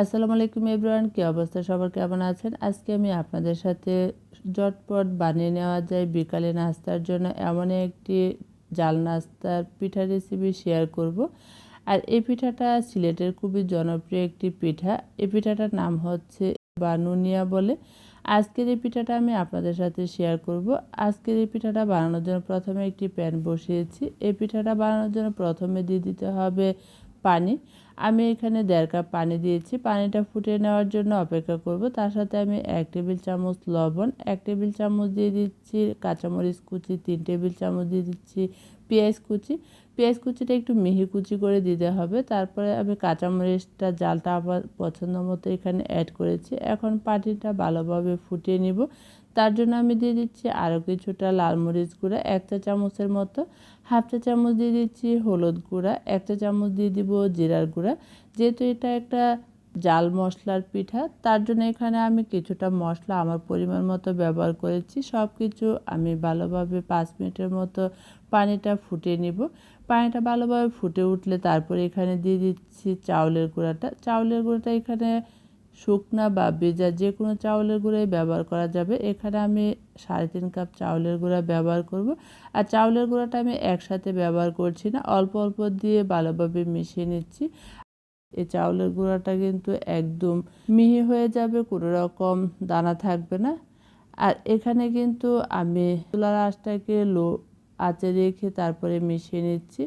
আসসালামু আলাইকুম এভরিওয়ান, কী অবস্থা? সবার কেমন আছেন? আজকে আমি আপনাদের সাথে জটপট বানিয়ে নেওয়া যায় বিকালে নাস্তার জন্য এমন একটি জাল নাস্তার পিঠা রেসিপি শেয়ার করব। আর এই পিঠাটা সিলেটের খুবই জনপ্রিয় একটি পিঠা। এই পিঠাটার নাম হচ্ছে বানুনিয়া বলে। আজকের এই পিঠাটা আমি আপনাদের সাথে শেয়ার করব। আজকের এই পিঠাটা বানানোর জন্য প্রথমে একটি প্যান বসিয়েছি। এই পিঠাটা বানানোর জন্য প্রথমে দিয়ে দিতে হবে পানি। আমি এখানে দেড় কাপ পানি দিয়েছি। পানিটা ফুটিয়ে নেওয়ার জন্য অপেক্ষা করব। তার সাথে আমি এক টেবিল চামচ লবণ, এক টেবিল চামচ দিয়ে দিচ্ছি কাঁচামরিচ কুচি, তিন টেবিল চামচ দিয়ে দিচ্ছি পেঁয়াজ কুচি। পেঁয়াজ কুচিটা একটু মিহি কুচি করে দিতে হবে। তারপরে আমি কাঁচামরিচটা, জালটা আবার পছন্দ মতো এখানে অ্যাড করেছি। এখন পাটিটা ভালোভাবে ফুটিয়ে নিব। তার জন্য আমি দিয়ে দিচ্ছি আরও কিছুটা লাল মরিচ গুঁড়া, এক চা চামচের মতো। হাফ চা চামচ দিয়ে দিচ্ছি হলুদ গুঁড়া, এক চা চামচ দিয়ে দিব জিরার গুঁড়া। যেহেতু এটা একটা জাল মশলার পিঠা, তার জন্য এখানে আমি কিছুটা মশলা আমার পরিমাণ মতো ব্যবহার করেছি। সব কিছু আমি ভালোভাবে পাঁচ মিনিটের মতো পানিটা ফুটিয়ে নিব। পানিটা ভালোভাবে ফুটে উঠলে তারপরে এখানে দিয়ে দিচ্ছি চাউলের গুঁড়াটা। চাউলের গুঁড়াটা এখানে শুকনা বা ভেজা যে কোনো চাউলের গুঁড়াই ব্যবহার করা যাবে। এখানে আমি সাড়ে তিন কাপ চাউলের গুঁড়া ব্যবহার করব। আর চাউলের গুঁড়াটা আমি একসাথে ব্যবহার করছি না, অল্প অল্প দিয়ে ভালোভাবে মিশিয়ে নিচ্ছি। এই চাউলের গুঁড়াটা কিন্তু একদম মিহি হয়ে যাবে, কোনো রকম দানা থাকবে না। আর এখানে কিন্তু আমি চুলার আঁচটাকে লো আঁচে রেখে তারপরে মিশিয়ে নিচ্ছি।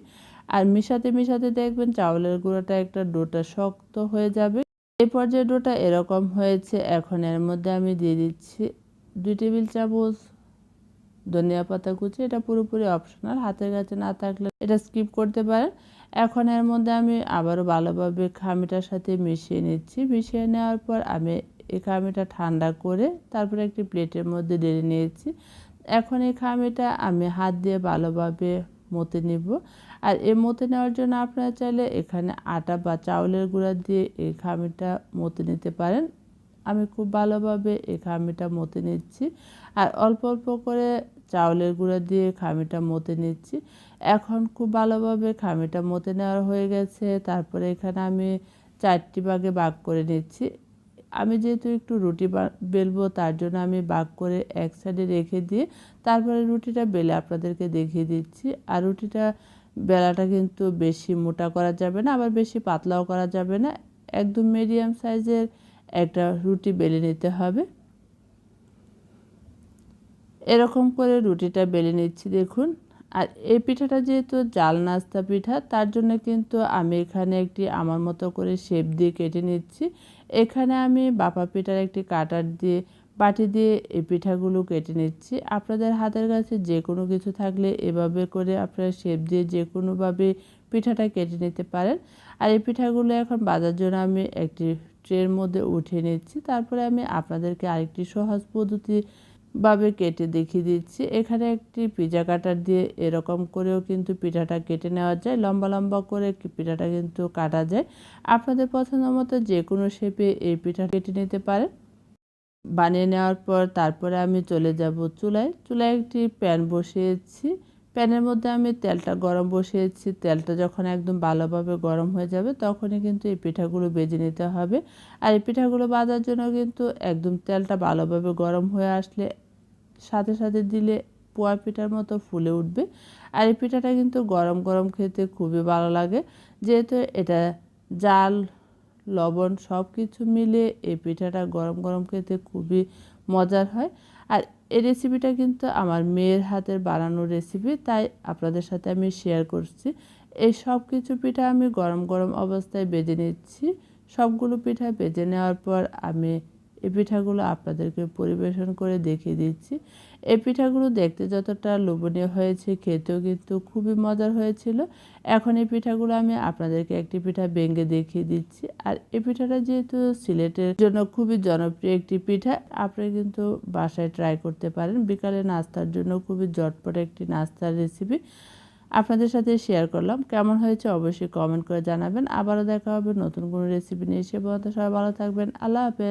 আর মিশাতে মিশাতে দেখবেন চাউলের গুঁড়োটা একটা ডোটা শক্ত হয়ে যাবে। এই পর্যায়ে ডোটা এরকম হয়েছে। এখন এর মধ্যে আমি দিয়ে দিচ্ছি দুই টেবিল চামচ ধনিয়া পাতা কুচি। এটা পুরোপুরি অপশনাল হাতের কাছে না থাকলে এটা স্কিপ করতে পারেন। এখন এর মধ্যে আমি আবারও ভালোভাবে খামিটার সাথে মিশিয়ে নিচ্ছি। মিশিয়ে নেওয়ার পর আমি এই খামিটা ঠান্ডা করে তারপরে একটি প্লেটের মধ্যে ডেলে নিয়েছি। এখন এই খামিটা আমি হাত দিয়ে ভালোভাবে মতে নিব। আর এ মতে নেওয়ার জন্য আপনারা চাইলে এখানে আটা বা চাউলের গুঁড়া দিয়ে এই খামিটা মতে নিতে পারেন। আমি খুব ভালোভাবে এই খামিটা মতে নিচ্ছি। আর অল্প অল্প করে চাউলের গুঁড়া দিয়ে খামিটা মতে নিচ্ছি। এখন খুব ভালোভাবে খামিটা মতে নেওয়া হয়ে গেছে। তারপরে এখানে আমি চারটি ভাগে ভাগ করে নিচ্ছি। আমি যেহেতু একটু রুটি বেলবো, তার জন্য আমি বাগ করে এক সাইডে রেখে দিয়ে তারপরে রুটিটা বেলে আপনাদেরকে দেখিয়ে দিচ্ছি। আর রুটিটা বেলাটা কিন্তু বেশি মোটা করা যাবে না, আবার বেশি পাতলাও করা যাবে না। একদম মিডিয়াম সাইজের একটা রুটি বেলে নিতে হবে। এরকম করে রুটিটা বেলে নিচ্ছি, দেখুন। আর এই পিঠাটা যেহেতু জাল নাস্তা পিঠা, তার জন্য কিন্তু আমি এখানে একটি আমার মতো করে শেপ দিয়ে কেটে নিচ্ছি। এখানে আমি বাপা পিঠার একটি কাটার দিয়ে, বাটি দিয়ে এই পিঠাগুলো কেটে নিচ্ছি। আপনাদের হাতের কাছে যে কোনো কিছু থাকলে এভাবে করে আপনারা শেপ দিয়ে যে কোনোভাবে পিঠাটা কেটে নিতে পারেন। আর এই পিঠাগুলো এখন বাজার জন্য আমি একটি ট্রের মধ্যে উঠিয়ে নিচ্ছি। তারপরে আমি আপনাদেরকে আরেকটি সহজ পদ্ধতি ভাবে কেটে দেখিয়ে দিচ্ছি। এখানে একটি পিজা কাটার দিয়ে এরকম করেও কিন্তু পিঠাটা কেটে নেওয়া যায়। লম্বা লম্বা করে পিঠাটা কিন্তু কাটা যায়। আপনাদের পছন্দ মতো যে কোনো শেপে এই পিঠা কেটে নিতে পারেন। বানিয়ে নেওয়ার পর তারপরে আমি চলে যাব চুলায়। চুলায় একটি প্যান বসিয়েছি। প্যানের মধ্যে আমি তেলটা গরম বসিয়েছি। তেলটা যখন একদম ভালোভাবে গরম হয়ে যাবে তখনই কিন্তু এই পিঠাগুলো বেজে নিতে হবে। আর এই পিঠাগুলো বাজার জন্য কিন্তু একদম তেলটা ভালোভাবে গরম হয়ে আসলে সাথে সাথে দিলে পোয়া পিঠার মতো ফুলে উঠবে। আর এই পিঠাটা কিন্তু গরম গরম খেতে খুবই ভালো লাগে। যেহেতু এটা জাল, লবণ সব কিছু মিলে এই পিঠাটা গরম গরম খেতে খুবই মজার হয়। আর এই রেসিপিটা কিন্তু আমার মেয়ের হাতের বানানো রেসিপি তাই আপনাদের সাথে আমি শেয়ার করছি। এই সব কিছু পিঠা আমি গরম গরম অবস্থায় বেজে নিচ্ছি। সবগুলো পিঠা বেজে নেওয়ার পর আমি এই পিঠাগুলো আপনাদেরকে পরিবেশন করে দেখিয়ে দিচ্ছি। এই পিঠাগুলো দেখতে যতটা লোভনীয় হয়েছে, খেতেও কিন্তু খুবই মজার হয়েছিল। এখন এই পিঠাগুলো আমি আপনাদেরকে একটি পিঠা বেঙ্গে দেখিয়ে দিচ্ছি। আর এই পিঠাটা যেহেতু সিলেটের জন্য খুবই জনপ্রিয় একটি পিঠা, আপনি কিন্তু বাসায় ট্রাই করতে পারেন। বিকালে নাস্তার জন্য খুবই জটপট একটি নাস্তার রেসিপি আপনাদের সাথে শেয়ার করলাম। কেমন হয়েছে অবশ্যই কমেন্ট করে জানাবেন। আবারও দেখা হবে নতুন কোনো রেসিপি নিয়ে। সে পর্যন্ত সবাই ভালো থাকবেন। আল্লাহ হাফেজ।